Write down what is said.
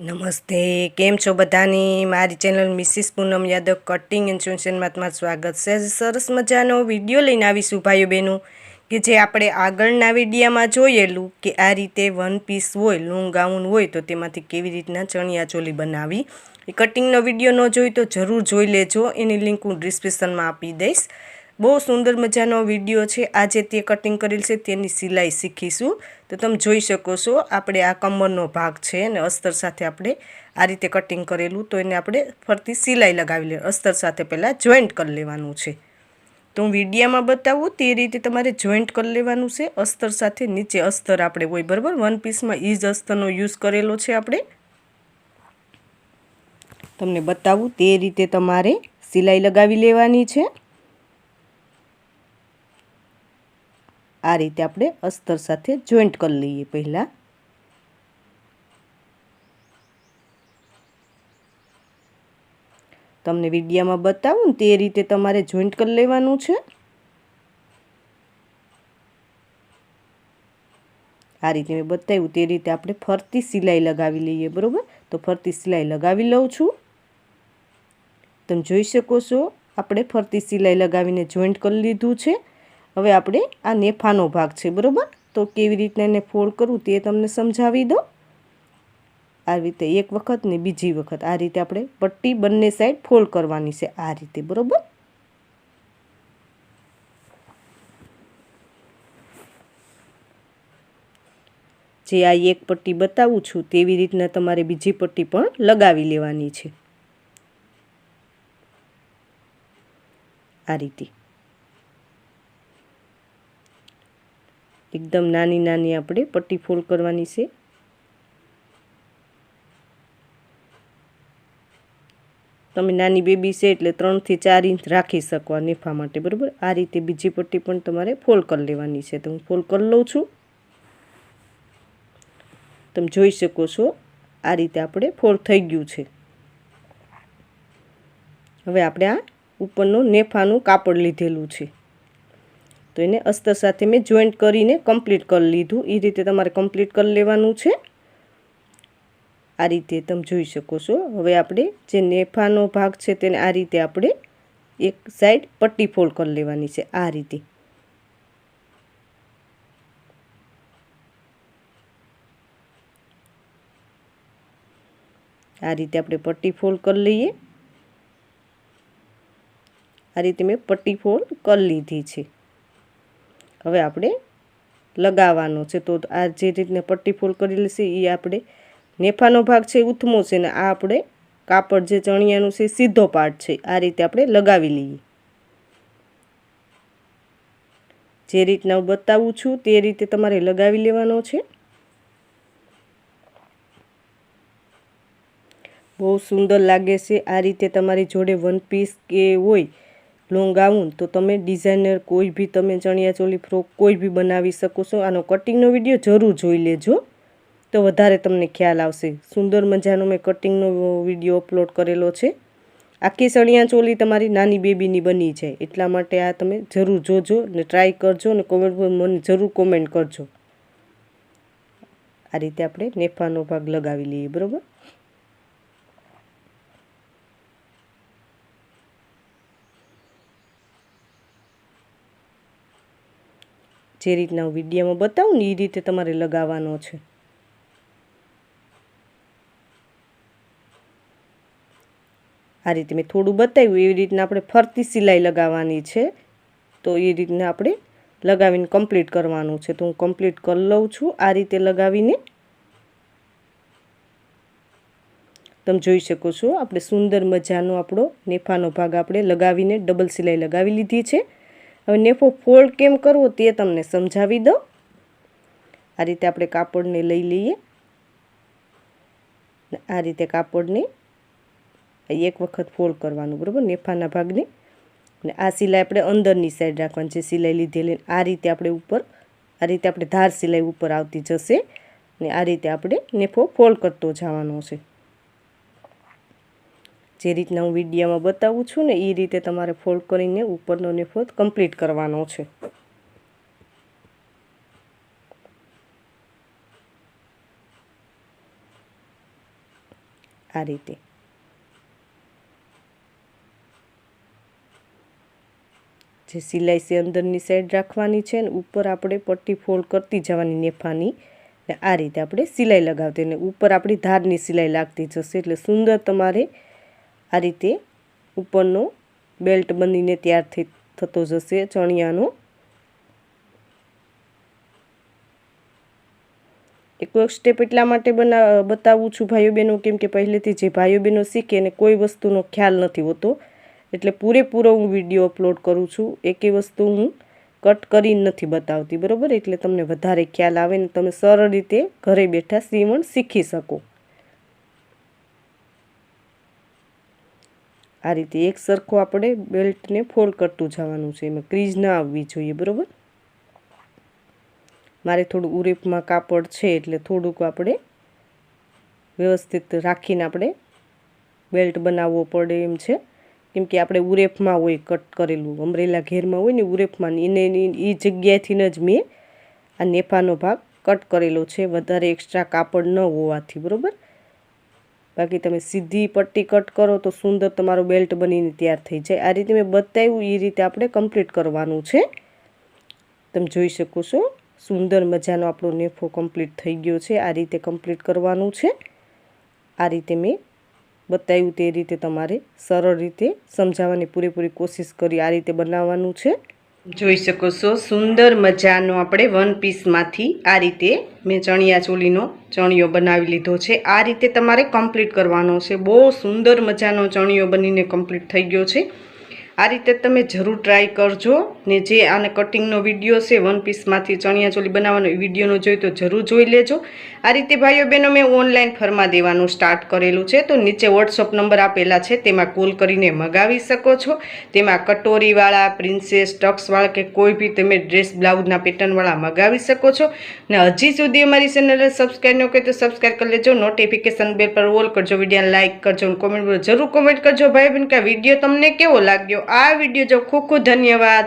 નમસ્તે, કેમ છો બધાની? મારી channel Mrs Poonam Yadav cutting ઇન્સ્યુશનમાં તમારું સ્વાગત છે. સરસ મજાનો વીડિયો લઈને આવીશું ભાઈઓ બહેનો, કે જે આપણે આગળના વિડીયામાં જોયેલું કે આ રીતે વન પીસ હોય, લોંગ, ગાઉન હોય, તો તેમાંથી કેવી રીતના ચણિયા ચોલી બનાવી. એ કટિંગનો વીડિયો ન જોઈ તો જરૂર જોઈ લેજો. એની લિંક હું ડિસ્ક્રિપ્શનમાં આપી દઈશ. બહુ સુંદર મજાનો વીડિયો છે. આજે તે કટિંગ કરેલ છે, તેની સિલાઈ શીખીશું. તો તમે જોઈ શકો છો, આપણે આ કમરનો ભાગ છે અને અસ્તર સાથે આપણે આ રીતે કટિંગ કરેલું. તો એને આપણે ફરતી સિલાઈ લગાવી લે અસ્તર સાથે પહેલાં જોઈન્ટ કરી લેવાનું છે. તો હું વિડીયામાં બતાવું, તે રીતે તમારે જોઈન્ટ કરી લેવાનું છે. અસ્તર સાથે નીચે અસ્તર આપણે હોય બરાબર? વન પીસમાં ઈ જ અસ્તરનો યુઝ કરેલો છે આપણે. તમને બતાવું, તે રીતે તમારે સિલાઈ લગાવી લેવાની છે. આ રીતે આપણે અસ્તર સાથે જોઈન્ટ કરી લઈએ પહેલાં. તમને વિડીયામાં બતાવું તે રીતે તમારે જોઈન્ટ કરી લેવાનું છે. આ રીતે મેં બતાવ્યું, તે રીતે આપણે ફરતી સિલાઈ લગાવી લઈએ, બરાબર? તો ફરતી સિલાઈ લગાવી લઉં છું. તમે જોઈ શકો છો, આપણે ફરતી સિલાઈ લગાવીને જોઈન્ટ કરી લીધું છે. હવે આપણે આ નેફાનો ભાગ છે, બરાબર? તો કેવી રીતના એને ફોલ્ડ કરવું તે તમને સમજાવી દો આ રીતે એક વખત ને બીજી વખત આ રીતે આપણે પટ્ટી બંને સાઈડ ફોલ્ડ કરવાની છે, આ રીતે, બરાબર? જે આ એક પટ્ટી બતાવું છું તેવી રીતના તમારે બીજી પટ્ટી પણ લગાવી લેવાની છે. આ રીતે. એકદમ નાની નાની આપણે પટ્ટી ફોલ્ડ કરવાની છે. તમે નાની બેબી છે એટલે ત્રણથી ચાર ઇંચ રાખી શકો આ નેફા માટે, બરાબર? આ રીતે બીજી પટ્ટી પણ તમારે ફોલ્ડ કરી લેવાની છે. તો હું ફોલ્ડ કરી લઉં છું. તમે જોઈ શકો છો આ રીતે આપણે ફોલ્ડ થઈ ગયું છે. હવે આપણે આ ઉપરનું નેફાનું કાપડ લીધેલું છે. તો એને અસ્તર સાથે મેં જોઈન્ટ કરીને કમ્પ્લીટ કરી લીધું. એ રીતે તમારે કમ્પ્લીટ કરી લેવાનું છે. આ રીતે તમે જોઈ શકો છો. હવે આપણે જે નેફાનો ભાગ છે તેને આ રીતે આપણે એક સાઈડ પટ્ટી ફોલ્ડ કરી લેવાની છે. આ રીતે. આ રીતે આપણે પટ્ટી ફોલ્ડ કરી લઈએ. આ રીતે મેં પટ્ટી ફોલ્ડ કરી લીધી છે. હવે આપણે લગાવવાનો છે. તો આ જે રીતને પટ્ટી ફોલ્ડ કરેલી છે એ આપણે નેફાનો ભાગ છે, ઉથમો છે ને આ આપણે કાપડ જે ચણિયાનું છે, સીધો પાર્ટ છે. આ રીતે આપણે લગાવી લઈએ. જે રીતના હું બતાવું છું, તે રીતે તમારે લગાવી લેવાનો છે. બહુ સુંદર લાગે છે આ રીતે તમારી જોડે વન પીસ કે હોય લોંગ ગાઉન તો તમે ડિઝાઇનર કોઈ બી તમે ચણિયા ચોલી ફ્રોક કોઈ બી બનાવી શકો છો. આનો કટિંગનો વીડિયો જરૂર જોઈ લેજો. તો વધારે તમને ખ્યાલ આવશે. સુંદર મજાનો મેં કટિંગનો વીડિયો અપલોડ કરેલો છે. આખી ચણિયા ચોલી તમારી નાની બેબીની બની જાય. એટલા માટે આ તમે જરૂર જોજો ને ટ્રાય કરજો ને કોમેન્ટ મને જરૂર કોમેન્ટ કરજો. આ રીતે આપણે નેફાનો ભાગ લગાવી લઈએ, બરાબર? જે રીતના હું વિડીયોમાં બતાવું ને એ રીતે તમારે લગાવવાનો છે. આ રીતે મેં થોડું બતાવ્યું, એવી રીતના આપણે ફરતી સિલાઈ લગાવવાની છે. તો એ રીતના આપણે લગાવીને કમ્પ્લીટ કરવાનું છે. તો હું કમ્પ્લીટ કરી લઉં છું આ રીતે લગાવીને. તમે જોઈ શકો છો, આપણે સુંદર મજાનો આપણો નેફાનો ભાગ આપણે લગાવીને ડબલ સિલાઈ લગાવી લીધી છે. હવે નેફો ફોલ્ડ કેમ કરવો તે તમને સમજાવી દઉં. આ રીતે આપણે કાપડને લઈ લઈએ. આ રીતે કાપડને એક વખત ફોલ્ડ કરવાનું, બરાબર? નેફાના ભાગને. અને આ સિલાઈ આપણે અંદરની સાઈડ રાખવાની છે, સિલાઈ લીધેલી. આ રીતે આપણે ઉપર, આ રીતે આપણે ધાર સિલાઈ ઉપર આવતી જશે. ને આ રીતે આપણે નેફો ફોલ્ડ કરતો જવાનો છે. જે રીતના હું વિડીયામાં બતાવું છું ને એ રીતે તમારે ફોલ્ડ કરીને ઉપરનો ને ફોલ્ડ કમ્પ્લીટ કરવાનો છે. આ રીતે. જે સિલાઈ છે અંદરની સાઈડ રાખવાની છે ને, ઉપર આપણે પટ્ટી ફોલ્ડ કરતી જવાની નેફાની આ રીતે આપણે સિલાઈ લગાવતી અને ઉપર આપણી ધારની સિલાઈ લાગતી જશે. એટલે સુંદર તમારે આ રીતે ઉપરનો બેલ્ટ બનીને તૈયાર થતો જશે ચણિયાનો. એક સ્ટેપ એટલા માટે બના, બતાવું છું ભાઈઓ બહેનો કેમ કે પહેલેથી જે ભાઈઓ બહેનો શીખે એને કોઈ વસ્તુનો ખ્યાલ નથી હોતો. એટલે પૂરેપૂરો હું વીડિયો અપલોડ કરું છું. એકે વસ્તુ હું કટ કરીને નથી બતાવતી, બરાબર? એટલે તમને વધારે ખ્યાલ આવે ને તમે સરળ રીતે ઘરે બેઠા સીવણ શીખી શકો. આ રીતે એક સરખો આપણે બેલ્ટને ફોલ્ડ કરતું જવાનું છે. એમાં ક્રીઝ ના આવવી જોઈએ, બરાબર? મારે થોડું ઉરેપમાં કાપડ છે એટલે થોડુંક આપણે વ્યવસ્થિત રાખીને આપણે બેલ્ટ બનાવવો પડે એમ છે. કેમ કે આપણે ઉરેપમાં હોય કટ કરેલું, અમરેલા ઘેરમાં હોય ને ઉરેપમાં એને એ જગ્યાએથી જ મેં આ નેફાનો ભાગ કટ કરેલો છે. વધારે એક્સ્ટ્રા કાપડ ન હોવાથી, બરાબર? બાકી તમે સીધી પટ્ટી કટ કરો તો સુંદર તમારો બેલ્ટ બનીને તૈયાર થઈ જાય. આ રીતે મેં બતાવ્યું એ રીતે આપણે કમ્પ્લીટ કરવાનું છે. તમે જોઈ શકો છો, સુંદર મજાનો આપણો નેફો કમ્પ્લીટ થઈ ગયો છે. આ રીતે કમ્પ્લીટ કરવાનું છે. આ રીતે મેં બતાવ્યું તે રીતે તમારે સરળ રીતે સમજાવવાની પૂરેપૂરી કોશિશ કરી આ રીતે બનાવવાનું છે. જોઈ શકો છો. સુંદર મજાનો આપણે વન પીસમાંથી આ રીતે મેં ચણિયા ચોલીનો ચણિયો બનાવી લીધો છે. આ રીતે તમારે કમ્પ્લીટ કરવાનો છે. બહુ સુંદર મજાનો ચણિયો બનીને કમ્પ્લીટ થઈ ગયો છે. આ રીતે તમે જરૂર ટ્રાય કરજો ને જે આને કટિંગનો વીડિયો છે વન પીસમાંથી ચણિયા ચોલી બનાવવાનો વિડીયોનો જોઈ તો જરૂર જોઈ લેજો. આ રીતે ભાઈઓ બહેનો, મેં ઓનલાઈન ફરમા દેવાનું સ્ટાર્ટ કરેલું છે. તો નીચે વોટ્સઅપ નંબર આપેલા છે, તેમાં કોલ કરીને મગાવી શકો છો. તેમાં કટોરીવાળા પ્રિન્સેસ ટક્સવાળા કે કોઈ બી તમે ડ્રેસ બ્લાઉઝના પેટર્નવાળા મગાવી શકો છો. ને હજી સુધી અમારી ચેનલને સબસ્ક્રાઈબ ન કરી તો સબસ્ક્રાઈબ કરી લેજો. નોટિફિકેશન બેલ પર ઓલ કરજો. વીડિયો લાઇક કરજો કોમેન્ટ જરૂર કોમેન્ટ કરજો. ભાઈ બહેન, કે વીડિયો તમને કેવો લાગ્યો? આ વીડિયો જો ખૂબ ખૂબ ધન્યવાદ